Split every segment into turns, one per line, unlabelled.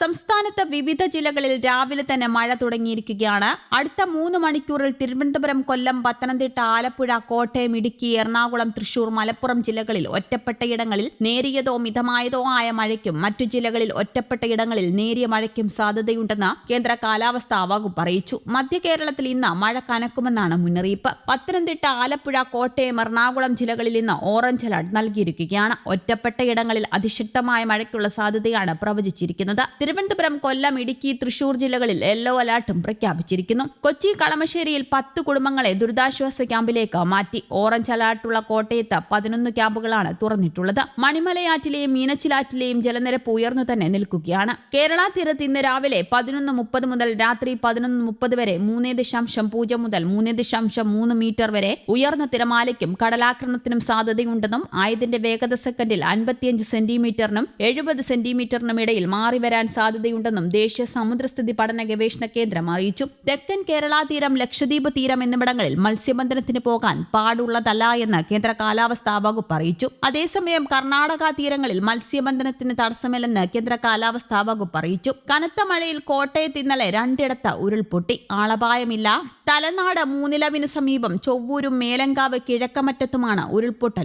സംസ്ഥാനത്ത് വിവിധ ജില്ലകളിൽ രാവിലെ തന്നെ മഴ തുടങ്ങിയിരിക്കുകയാണ് അടുത്ത മൂന്ന് മണിക്കൂറിൽ തിരുവനന്തപുരം കൊല്ലം പത്തനംതിട്ട ആലപ്പുഴ കോട്ടയം ഇടുക്കി എറണാകുളം തൃശൂർ മലപ്പുറം ജില്ലകളിൽ ഒറ്റപ്പെട്ടയിടങ്ങളിൽ നേരിയതോ മിതമായതോ ആയ മഴയ്ക്കും മറ്റു ജില്ലകളിൽ ഒറ്റപ്പെട്ടയിടങ്ങളിൽ നേരിയ മഴയ്ക്കും സാധ്യതയുണ്ടെന്ന് കേന്ദ്ര കാലാവസ്ഥാ വകുപ്പ് അറിയിച്ചു മധ്യ കേരളത്തിൽ ഇന്ന് മഴ കനക്കുമെന്നാണ് മുന്നറിയിപ്പ് പത്തനംതിട്ട ആലപ്പുഴ കോട്ടയം എറണാകുളം ജില്ലകളിൽ ഇന്ന് ഓറഞ്ച് അലർട്ട് നൽകിയിരിക്കുകയാണ് ഒറ്റപ്പെട്ടയിടങ്ങളിൽ അതിശക്തമായ മഴയ്ക്കുള്ള സാധ്യതയാണ് പ്രവചിച്ചിരിക്കുന്നത് തിരുവനന്തപുരം കൊല്ലം ഇടുക്കി തൃശൂർ ജില്ലകളിൽ യെല്ലോ അലർട്ടും പ്രഖ്യാപിച്ചിരിക്കുന്നു കൊച്ചി കളമശ്ശേരിയിൽ പത്ത് കുടുംബങ്ങളെ ദുരിതാശ്വാസ ക്യാമ്പിലേക്ക് മാറ്റി ഓറഞ്ച് അലർട്ടുള്ള കോട്ടയത്ത് പതിനൊന്ന് ക്യാമ്പുകളാണ് തുറന്നിട്ടുള്ളത് മണിമലയാറ്റിലെയും മീനച്ചിലാറ്റിലെയും ജലനിരപ്പ് ഉയർന്നു തന്നെ നിൽക്കുകയാണ് കേരള തീരത്ത് ഇന്ന് രാവിലെ പതിനൊന്ന് മുപ്പത് മുതൽ രാത്രി പതിനൊന്ന് മുപ്പത് വരെ മൂന്ന് ദശാംശം പൂജ്യം മുതൽ മൂന്ന് ദശാംശം മൂന്ന് മീറ്റർ വരെ ഉയർന്ന തിരമാലയ്ക്കും കടലാക്രമണത്തിനും സാധ്യതയുണ്ടെന്നും ആയതിന്റെ വേഗത സെക്കൻഡിൽ അൻപത്തിയഞ്ച് സെന്റിമീറ്ററിനും എഴുപത് സെന്റിമീറ്ററിനും ഇടയിൽ മാറി വരാൻ സാധ്യതയുണ്ടെന്നും ദേശീയ സമുദ്രസ്ഥിതി പഠന ഗവേഷണ കേന്ദ്രം അറിയിച്ചു തെക്കൻ കേരള തീരം ലക്ഷദ്വീപ് തീരം എന്നിവിടങ്ങളിൽ മത്സ്യബന്ധനത്തിന് പോകാൻ പാടുള്ളതല്ല എന്ന് കേന്ദ്ര കാലാവസ്ഥാ വകുപ്പ് അറിയിച്ചു അതേസമയം കർണാടക തീരങ്ങളിൽ മത്സ്യബന്ധനത്തിന് തടസ്സമില്ലെന്ന് കേന്ദ്ര കാലാവസ്ഥാ വകുപ്പ് അറിയിച്ചു കനത്ത മഴയിൽ കോട്ടയത്ത് ഇന്നലെ രണ്ടിടത്ത് ഉരുൾപൊട്ടി ആളപായമില്ല തലനാട് മൂന്നിലവിന് സമീപം ചൊവ്വൂരും മേലങ്കാവ് കിഴക്കമറ്റത്തുമാണ്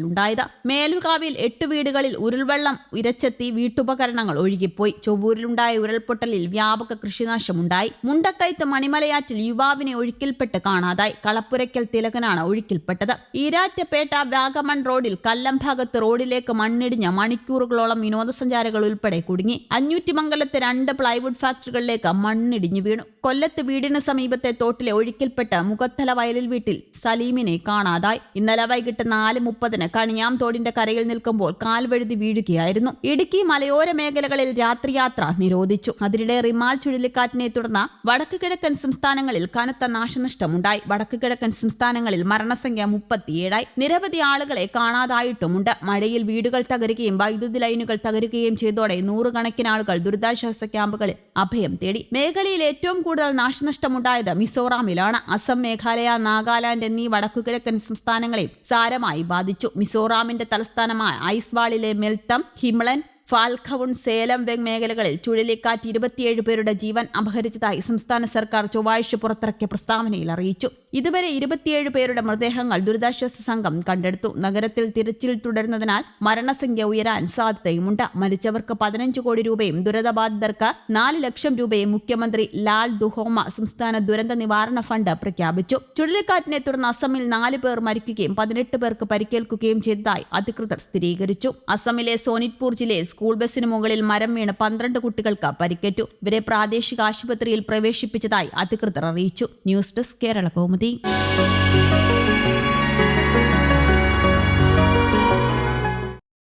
ഉണ്ടായത് മേലുകാവിൽ എട്ട് വീടുകളിൽ ഉരുൾവെള്ളം ഇരച്ചെത്തി വീട്ടുപകരണങ്ങൾ ഒഴുകിപ്പോയി ചൊവ്വൂരിലുണ്ടായ ഉണ്ടായ ഉരുൾപൊട്ടലിൽ വ്യാപക കൃഷിനാശമുണ്ടായി മുണ്ടക്കയത്ത് മണിമലയാറ്റിൽ യുവാവിനെ ഒഴുക്കിൽപ്പെട്ട് കാണാതായി കളപ്പുരയ്ക്കൽ തിലകനാണ് ഒഴുക്കിൽപ്പെട്ടത് ഈരാറ്റപേട്ട വാഗമൺ റോഡിൽ കല്ലം ഭാഗത്ത് റോഡിലേക്ക് മണ്ണിടിഞ്ഞ മണിക്കൂറുകളോളം വിനോദസഞ്ചാരികൾ ഉൾപ്പെടെ കുടുങ്ങി അഞ്ഞൂറ്റിമംഗലത്തെ രണ്ട് പ്ലൈവുഡ് ഫാക്ടറികളിലേക്ക് മണ്ണിടിഞ്ഞു വീണു കൊല്ലത്ത് വീടിന് സമീപത്തെ തോട്ടിലെ ഒഴുക്കിൽപ്പെട്ട മുഖത്തല വയലിൽ വീട്ടിൽ സലീമിനെ കാണാതായി ഇന്നലെ വൈകിട്ട് നാല് മുപ്പതിന് കണിയാം തോടിന്റെ കരയിൽ നിൽക്കുമ്പോൾ കാൽവഴുതി വീഴുകയായിരുന്നു ഇടുക്കി മലയോര മേഖലകളിൽ രാത്രിയാത്ര നിരോധിച്ചു അതിനിടെ റിമാൽ ചുഴലിക്കാറ്റിനെ തുടർന്ന് വടക്കു കിഴക്കൻ സംസ്ഥാനങ്ങളിൽ കനത്ത നാശനഷ്ടമുണ്ടായി വടക്കു കിഴക്കൻ സംസ്ഥാനങ്ങളിൽ മരണസംഖ്യ മുപ്പത്തിയേഴായി നിരവധി ആളുകളെ കാണാതായിട്ടുമുണ്ട് മഴയിൽ വീടുകൾ തകരുകയും വൈദ്യുതി ലൈനുകൾ തകരുകയും ചെയ്തോടെ നൂറുകണക്കിന് ആളുകൾ ദുരിതാശ്വാസ ക്യാമ്പുകളിൽ അഭയം തേടി മേഖലയിൽ ഏറ്റവും കൂടുതൽ നാശനഷ്ടമുണ്ടായത് മിസോറാമിലാണ് അസം മേഘാലയ നാഗാലാൻഡ് എന്നീ വടക്കുകിഴക്കൻ സംസ്ഥാനങ്ങളെ സാരമായി ബാധിച്ചു മിസോറാമിന്റെ തലസ്ഥാനമായ ഐസ്വാളിലെ മെൽത്തം ഹിംളൻ ഫാൽഖവുൺ സേലം വെങ് മേഖലകളിൽ ചുഴലിക്കാറ്റ് ഇരുപത്തിയേഴ് പേരുടെ ജീവൻ അപഹരിച്ചതായി സംസ്ഥാന സർക്കാർ ചൊവ്വാഴ്ച പുറത്തിറക്കിയ പ്രസ്താവനയിൽ അറിയിച്ചു ഇതുവരെ ഇരുപത്തിയേഴ് പേരുടെ മൃതദേഹങ്ങൾ ദുരിതാശ്വാസ സംഘം കണ്ടെടുത്തു നഗരത്തിൽ തിരച്ചിൽ തുടരുന്നതിനാൽ മരണസംഖ്യ ഉയരാൻ സാധ്യതയുമുണ്ട് മരിച്ചവർക്ക് പതിനഞ്ച് കോടി രൂപയും ദുരിതബാധിതർക്ക് നാല് ലക്ഷം രൂപയും മുഖ്യമന്ത്രി ലാൽ ദുഹോമ സംസ്ഥാന ദുരന്ത നിവാരണ ഫണ്ട് പ്രഖ്യാപിച്ചു ചുഴലിക്കാറ്റിനെ തുടർന്ന് അസമിൽ നാല് പേർ മരിക്കുകയും പതിനെട്ട് പേർക്ക് പരിക്കേൽക്കുകയും ചെയ്തതായി അധികൃതർ സ്ഥിരീകരിച്ചു അസമിലെ സോനിത്പൂർ ജില്ലയിൽ സ്കൂൾ ബസിന് മുകളിൽ മരം വീണ് പന്ത്രണ്ട് കുട്ടികൾക്ക് പരിക്കേറ്റു ഇവരെ പ്രാദേശിക ആശുപത്രിയിൽ പ്രവേശിപ്പിച്ചതായി അധികൃതർ അറിയിച്ചു news desk Kerala Kaumudi Andy.